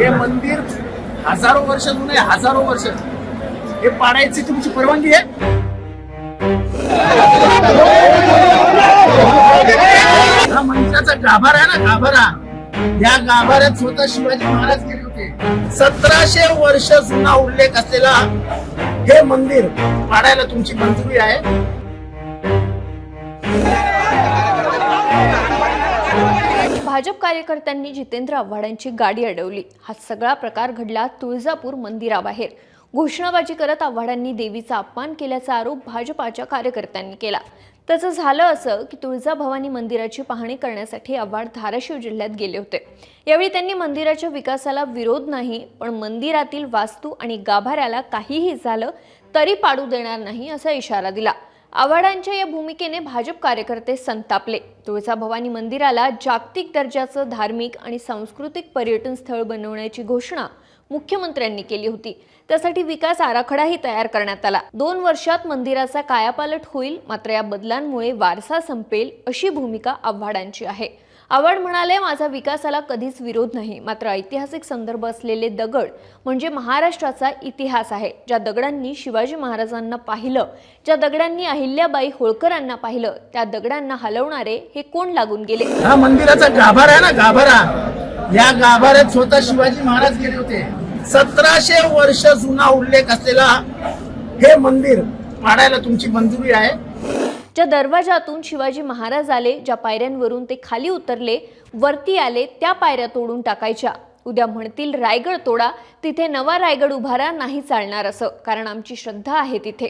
हे मंदिर हजारो वर्ष जुने हजारो वर्ष. हे पाडायची तुमची परवानगी आहे? हा मंदिराचा गाभारा आहे ना गाभारा. या गाभाऱ्यात स्वतः शिवाजी महाराज गेले होते. सतराशे वर्ष जुना उल्लेख असलेला हे मंदिर पाडायला तुमची मंजुरी आहे. भाजप कार्यकर्त्यांनी जितेंद्र आव्हाडांची गाडी अडवली. हा सगळा प्रकार घडला तुळजापूर मंदिराबाहेर. घोषणाबाजी करत आव्हाडांनी देवीचा अपमान केल्याचा आरोप भाजपाच्या कार्यकर्त्यांनी केला. त्याचं झालं असं की तुळजाभवानी मंदिराची पाहणी करण्यासाठी आव्हाड धाराशिव जिल्ह्यात गेले होते. यावेळी त्यांनी मंदिराच्या विकासाला विरोध नाही पण मंदिरातील वास्तू आणि गाभाऱ्याला काहीही झालं तरी पाडू देणार नाही असा इशारा दिला. आव्हाडांच्या या भूमिकेने भाजप कार्यकर्ते संतापले. तुळजाभवानी मंदिराला जागतिक दर्जाचं धार्मिक आणि सांस्कृतिक पर्यटन स्थळ बनवण्याची घोषणा मुख्यमंत्र्यांनी केली होती. त्यासाठी विकास आराखडाही तयार करण्यात आला. दोन वर्षात मंदिराचा कायापालट होईल मात्र या बदलांमुळे वारसा संपेल अशी भूमिका आव्हाडांची आहे. आवड म्हणाले माझा विकासाला कधीच विरोध नाही. मात्र ऐतिहासिक संदर्भ असलेले दगड म्हणजे महाराष्ट्राचा इतिहास आहे. ज्या दगडांनी शिवाजी महाराजांना पाहिलं ज्या दगडांनी अहिल्याबाई होळकरांना पाहिलं त्या दगडांना हलवणारे हे कोण लागून गेले? हा मंदिराचा गाभारा आहे ना गाभारा. या गाभाऱ्यात स्वतः शिवाजी महाराज गेले होते. सतराशे वर्ष जुना उल्लेख असलेला हे मंदिर पाडायला तुमची मंजुरी आहे. ज्या दरवाजातून शिवाजी महाराज आले ज्या पायऱ्यांवरून ते खाली उतरले वरती आले त्या पायऱ्या तोडून टाकायच्या. उद्या म्हणतील रायगड तोडा तिथे नवा रायगड उभारा नाही चालणार असं कारण आमची श्रद्धा आहे तिथे.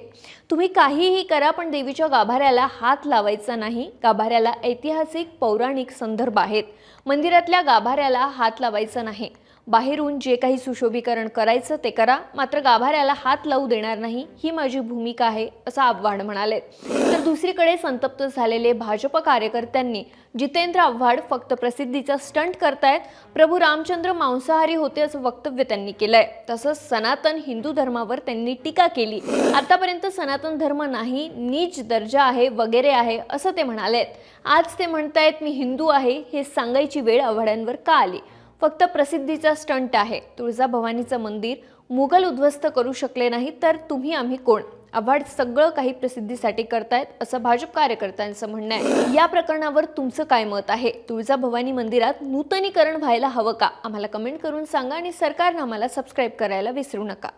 तुम्ही काहीही करा पण देवीच्या गाभाऱ्याला हात लावायचा नाही. गाभाऱ्याला ऐतिहासिक पौराणिक संदर्भ आहेत. मंदिरातल्या गाभाऱ्याला हात लावायचा नाही. बाहेरून जे काही सुशोभीकरण करायचं ते करा. मात्र गाभाऱ्याला हात लावू देणार नाही ही माझी भूमिका आहे असं आव्हाड म्हणाले तर दुसरीकडे संतप्त झालेले भाजप कार्यकर्त्यांनी जितेंद्र आव्हाड फक्त प्रसिद्धीचा स्टंट करतायत. प्रभू रामचंद्र मांसाहारी होते असं वक्तव्य त्यांनी केलंय. तसंच सनातन हिंदू धर्मावर त्यांनी टीका केली. आतापर्यंत सनातन धर्म नाही नीच दर्जा आहे वगैरे आहे असं ते म्हणालेत. आज ते म्हणतायत मी हिंदू आहे. हे सांगायची वेळ आव्हाडांवर का आली? फक्त प्रसिद्धीचा स्टंट आहे. तुळजाभवानीचं मंदिर मुघल उद्ध्वस्त करू शकले नाही तर तुम्ही आम्ही कोण? आव्हाड सगळं काही प्रसिद्धीसाठी करतायत असं भाजप कार्यकर्त्यांचं म्हणणं आहे. या प्रकरणावर तुमचं काय मत आहे? तुळजाभवानी मंदिरात नूतनीकरण व्हायला हवं का? आम्हाला कमेंट करून सांगा आणि सरकारनं आम्हाला सबस्क्राईब करायला विसरू नका.